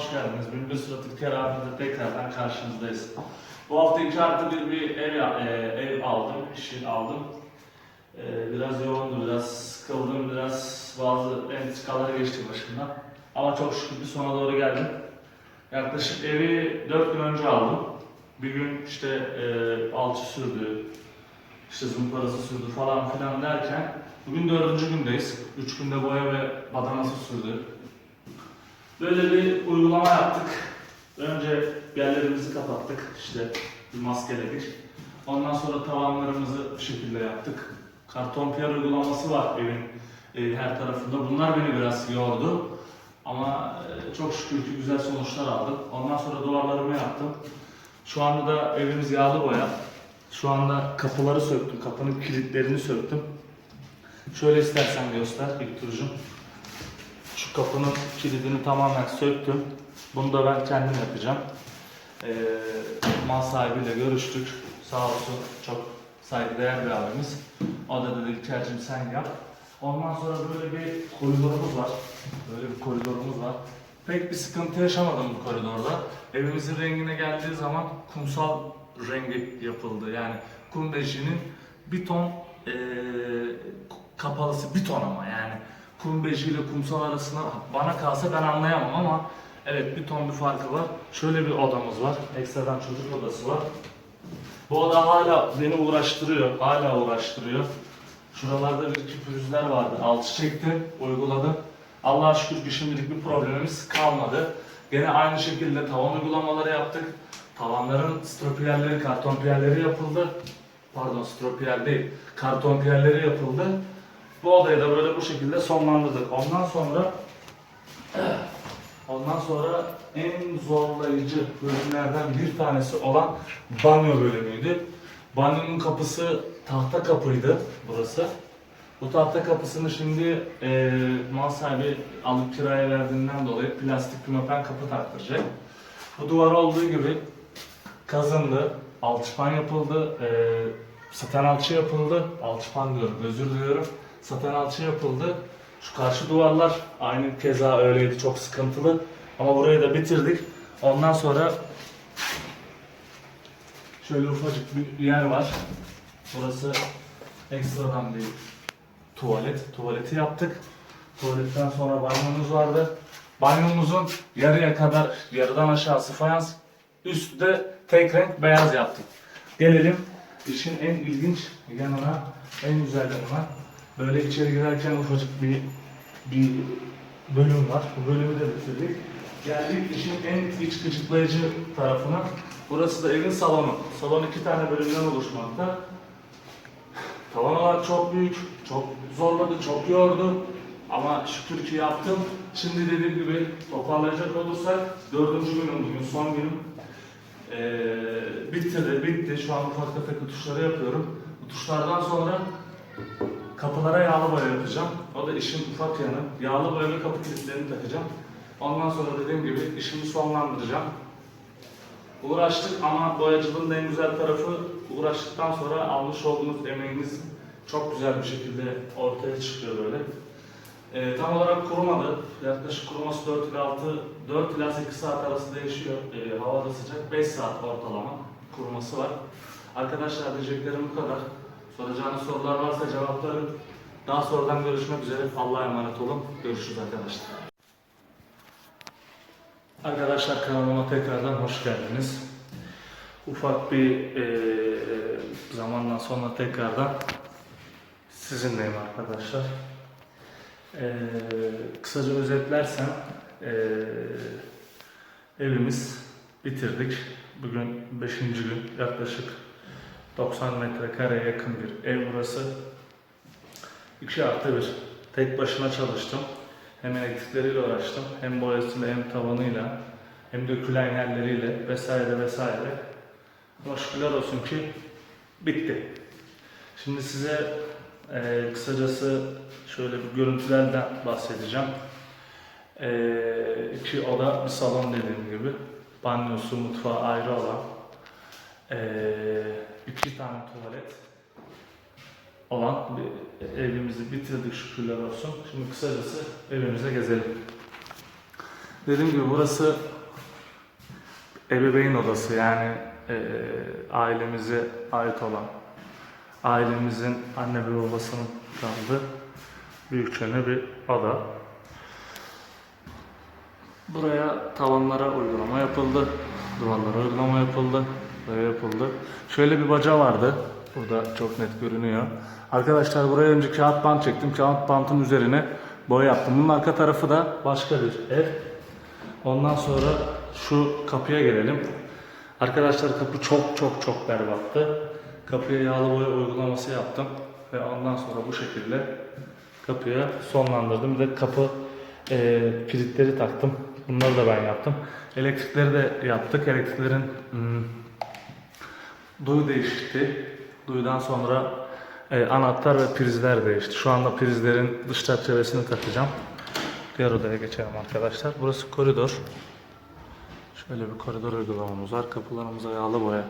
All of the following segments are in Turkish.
hoş geldiniz. Bülbül Suratı Keramet'te tekrardan karşınızdayız. Bu hafta iki artı bir bir ev, e, ev aldım, işi aldım. E, biraz yoğundu, biraz sıkıldım, biraz bazı entrikalar geçti başımdan. Ama çok şükür bir sona doğru geldim. Yaklaşık evi 4 gün önce aldım. Bir gün işte e, alçı sürdü, işte zımparası sürdü falan filan derken bugün dördüncü gündeyiz. Üç günde boya ve badanası sürdü. Böyle bir uygulama yaptık. Önce yerlerimizi kapattık. İşte bir maskeledik. Ondan sonra tavanlarımızı bu şekilde yaptık. Karton piyer uygulaması var evin e, her tarafında. Bunlar beni biraz yordu. Ama e, çok şükür ki güzel sonuçlar aldım. Ondan sonra duvarlarımı yaptım. Şu anda da evimiz yağlı boya. Şu anda kapıları söktüm. Kapının kilitlerini söktüm. Şöyle istersen göster İlktur'cum. Kapının kilidini tamamen söktüm. Bunu da ben kendim yapacağım. Ee, mal sahibiyle görüştük. Sağ olsun çok saygıdeğer bir abimiz. O da dedi İlker'cim sen yap. Ondan sonra böyle bir koridorumuz var. Böyle bir koridorumuz var. Pek bir sıkıntı yaşamadım bu koridorda. Evimizin rengine geldiği zaman kumsal rengi yapıldı. Yani kum beşinin bir ton eee, kapalısı bir ton ama yani kum beşi ile kumsal arasında bana kalsa ben anlayamam ama evet bir ton bir farkı var. Şöyle bir odamız var. Ekstradan çocuk odası var. Bu oda hala beni uğraştırıyor. Hala uğraştırıyor. Şuralarda bir iki pürüzler vardı. Alçı çektim, uyguladım. Allah'a şükür ki şimdilik bir problemimiz kalmadı. Gene aynı şekilde tavan uygulamaları yaptık. Tavanların stropiyerleri, karton piyerleri yapıldı. Pardon stropiyer değil, karton piyerleri yapıldı. Bu odayı da böyle bu şekilde sonlandırdık. Ondan sonra Ondan sonra en zorlayıcı bölümlerden bir tanesi olan banyo bölümüydü. Banyonun kapısı tahta kapıydı burası. Bu tahta kapısını şimdi e, mal sahibi alıp kiraya verdiğinden dolayı plastik pimapen kapı taktıracak. Bu duvar olduğu gibi kazındı, alçıpan yapıldı, e, saten alçı yapıldı, alçıpan diyorum özür diliyorum, saten alçı yapıldı. Şu karşı duvarlar aynı keza öyleydi çok sıkıntılı ama burayı da bitirdik. Ondan sonra şöyle ufacık bir yer var. Burası ekstradan bir tuvalet. Tuvaleti yaptık. Tuvaletten sonra banyomuz vardı. Banyomuzun yarıya kadar, yarıdan aşağısı fayans, üstü de tek renk beyaz yaptık. Gelelim işin en ilginç yanına, en güzel yanına. Böyle içeri girerken ufacık bir bir bölüm var. Bu bölümü de bitirdik. Geldik işin en iç gıcıklayıcı tarafına. Burası da evin salonu. Salon iki tane bölümden oluşmakta. Tavan olarak çok büyük, çok zorladı, çok yordu. Ama şükür ki yaptım. Şimdi dediğim gibi toparlayacak olursak dördüncü günüm bugün, son günüm. Ee, bitti de bitti. Şu an ufak tefek tuşları yapıyorum. Bu tuşlardan sonra kapılara yağlı boya yapacağım. O da işin ufak yanı. Yağlı boya ve kapı kilitlerini takacağım. Ondan sonra dediğim gibi işimi sonlandıracağım. Uğraştık ama boyacılığın en güzel tarafı uğraştıktan sonra almış olduğunuz emeğiniz çok güzel bir şekilde ortaya çıkıyor böyle. Ee, tam olarak kurumadı. Yaklaşık kuruması 4 ila 6, 4 ila 8 saat arası değişiyor. Ee, hava da sıcak. 5 saat ortalama kuruması var. Arkadaşlar diyeceklerim bu kadar. Soracağınız sorular varsa cevaplarım. Daha sonradan görüşmek üzere. Allah'a emanet olun. Görüşürüz arkadaşlar. Arkadaşlar kanalıma tekrardan hoş geldiniz. Ufak bir eee, zamandan sonra tekrardan sizinleyim arkadaşlar. Eee, kısaca özetlersem eee, evimiz bitirdik. Bugün 5. gün yaklaşık 90 metrekareye yakın bir ev burası. 2 artı 1. Tek başına çalıştım. Hem elektrikleriyle uğraştım, hem boyasıyla hem tavanıyla, hem dökülen yerleriyle vesaire vesaire. Ama şükürler olsun ki bitti. Şimdi size eee, kısacası şöyle bir görüntülerden bahsedeceğim. Eee iki oda, bir salon dediğim gibi. Banyosu, mutfağı ayrı olan. Eee iki tane tuvalet olan bir evimizi bitirdik şükürler olsun. Şimdi kısacası evimize gezelim. Dediğim gibi burası ebeveyn odası yani eee ailemize ait olan ailemizin anne ve babasının kaldığı büyükçe bir oda. Buraya tavanlara uygulama yapıldı. Duvarlara uygulama yapıldı. Buraya yapıldı. Şöyle bir baca vardı. Burada çok net görünüyor. Arkadaşlar buraya önce kağıt bant çektim. Kağıt bantın üzerine boya yaptım. Bunun arka tarafı da başka bir ev. Ondan sonra şu kapıya gelelim. Arkadaşlar kapı çok çok çok berbattı. Kapıya yağlı boya uygulaması yaptım. Ve ondan sonra bu şekilde kapıya sonlandırdım. Bir de kapı e, kilitleri taktım. Bunları da ben yaptım. Elektrikleri de yaptık. Elektriklerin hmm, duyu değişti. Duyudan sonra e, anahtar ve prizler değişti. Şu anda prizlerin dış çerçevesini takacağım. Diğer odaya geçelim arkadaşlar. Burası koridor. Şöyle bir koridor uygulamamız var. Kapılarımıza yağlı boya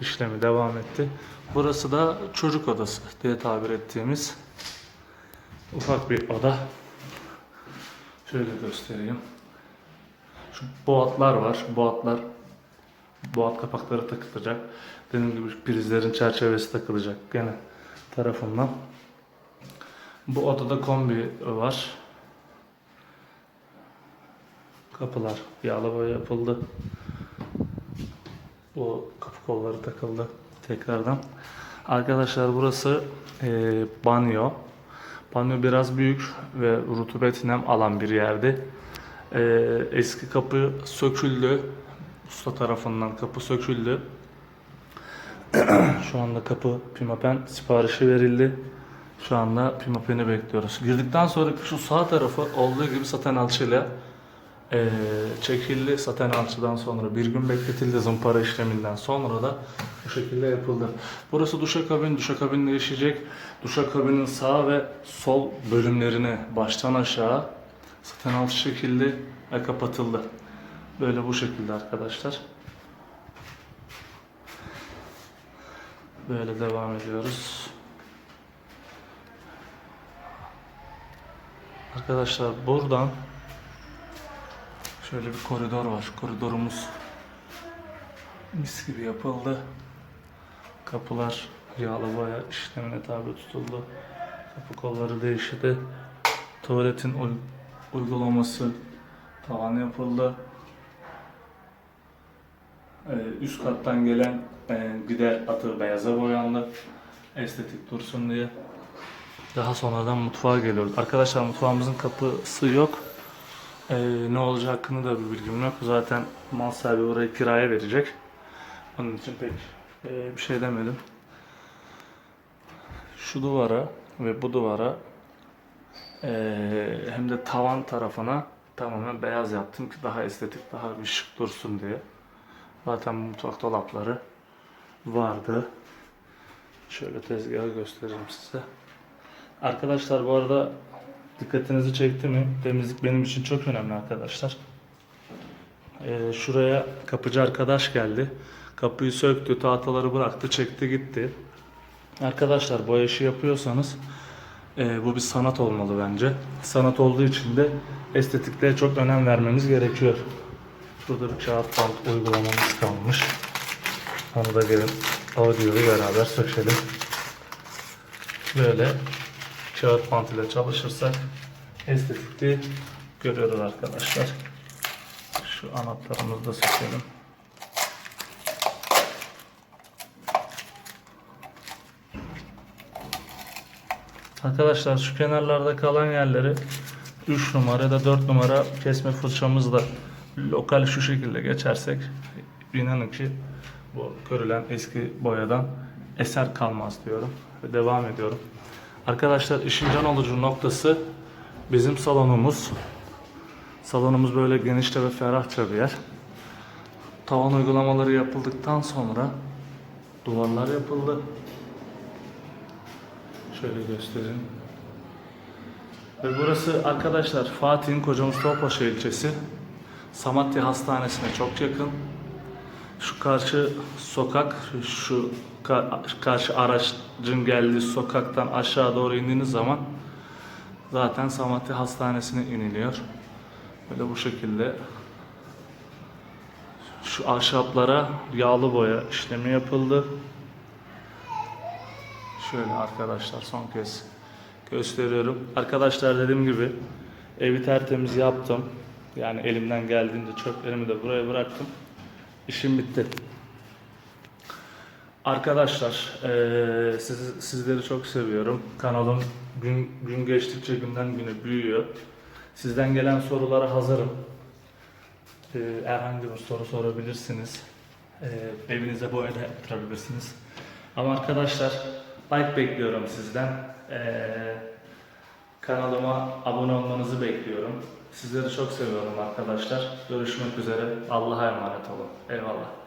işlemi devam etti. Burası da çocuk odası diye tabir ettiğimiz ufak bir oda. Şöyle göstereyim. Şu boğatlar var. Boğatlar boğat kapakları takılacak. Dediğim gibi prizlerin çerçevesi takılacak gene tarafından. Bu odada kombi var. Kapılar yağlı boya yapıldı. Bu kapı kolları takıldı tekrardan. Arkadaşlar burası eee, banyo. Banyo biraz büyük ve rutubet nem alan bir yerdi. Eee, eski kapı söküldü. Usta tarafından kapı söküldü. Şu anda kapı pimapen siparişi verildi. Şu anda pimapen'i bekliyoruz. Girdikten sonra şu sağ tarafı olduğu gibi saten alçıyla eee, çekildi. Saten alçıdan sonra bir gün bekletildi zımpara işleminden sonra da bu şekilde yapıldı. Burası duşakabin. Duşakabin değişecek. Duşakabinin sağ ve sol bölümlerini baştan aşağı saten alçı şekilde ve kapatıldı. Böyle bu şekilde arkadaşlar. Böyle devam ediyoruz. Arkadaşlar buradan şöyle bir koridor var. Koridorumuz mis gibi yapıldı. Kapılar yağlı boya işlemine tabi tutuldu. Kapı kolları değişti. Tuvaletin uy- uygulaması tavan yapıldı. Üst kattan gelen e, gider atı beyaza boyandı. Estetik dursun diye. Daha sonradan mutfağa geliyoruz. Arkadaşlar mutfağımızın kapısı yok. Ee, ne olacağı hakkında da bir bilgim yok. Zaten mal sahibi orayı kiraya verecek. Onun için pek e, bir şey demedim. Şu duvara ve bu duvara e, hem de tavan tarafına tamamen beyaz yaptım ki daha estetik, daha bir şık dursun diye. Zaten mutfak dolapları vardı. Şöyle tezgahı göstereyim size. Arkadaşlar bu arada dikkatinizi çekti mi? Temizlik benim için çok önemli arkadaşlar. Ee, şuraya kapıcı arkadaş geldi. Kapıyı söktü, tahtaları bıraktı, çekti gitti. Arkadaşlar bu işi yapıyorsanız e, bu bir sanat olmalı bence. Sanat olduğu için de estetikliğe çok önem vermemiz gerekiyor. Şurada bir kağıt bant uygulamamız kalmış. Onu da gelin audioyu beraber sökelim. Böyle kağıt bant ile çalışırsak estetikliği görüyoruz arkadaşlar. Şu anahtarımızı da sökelim. Arkadaşlar şu kenarlarda kalan yerleri 3 numara ya da 4 numara kesme fırçamızla lokal şu şekilde geçersek inanın ki bu görülen eski boyadan eser kalmaz diyorum ve devam ediyorum. Arkadaşlar işin can alıcı noktası bizim salonumuz. Salonumuz böyle genişçe ve ferahça bir yer. Tavan uygulamaları yapıldıktan sonra duvarlar yapıldı. Şöyle göstereyim. Ve burası arkadaşlar Fatih'in Koca Mustafa'paşa ilçesi. Samatya Hastanesi'ne çok yakın. Şu karşı sokak, şu ka- karşı aracın geldiği sokaktan aşağı doğru indiğiniz zaman zaten Samatya Hastanesi'ne iniliyor. Böyle bu şekilde. Şu ahşaplara yağlı boya işlemi yapıldı. Şöyle arkadaşlar son kez gösteriyorum. Arkadaşlar dediğim gibi evi tertemiz yaptım. Yani elimden geldiğince çöplerimi de buraya bıraktım. İşim bitti. Arkadaşlar eee, siz, sizleri çok seviyorum. Kanalım gün, gün geçtikçe günden güne büyüyor. Sizden gelen sorulara hazırım. Eee, herhangi bir soru sorabilirsiniz. Eee, evinize boya da yaptırabilirsiniz. Ama arkadaşlar like bekliyorum sizden. Eee, kanalıma abone olmanızı bekliyorum. Sizleri çok seviyorum arkadaşlar. Görüşmek üzere. Allah'a emanet olun. Eyvallah.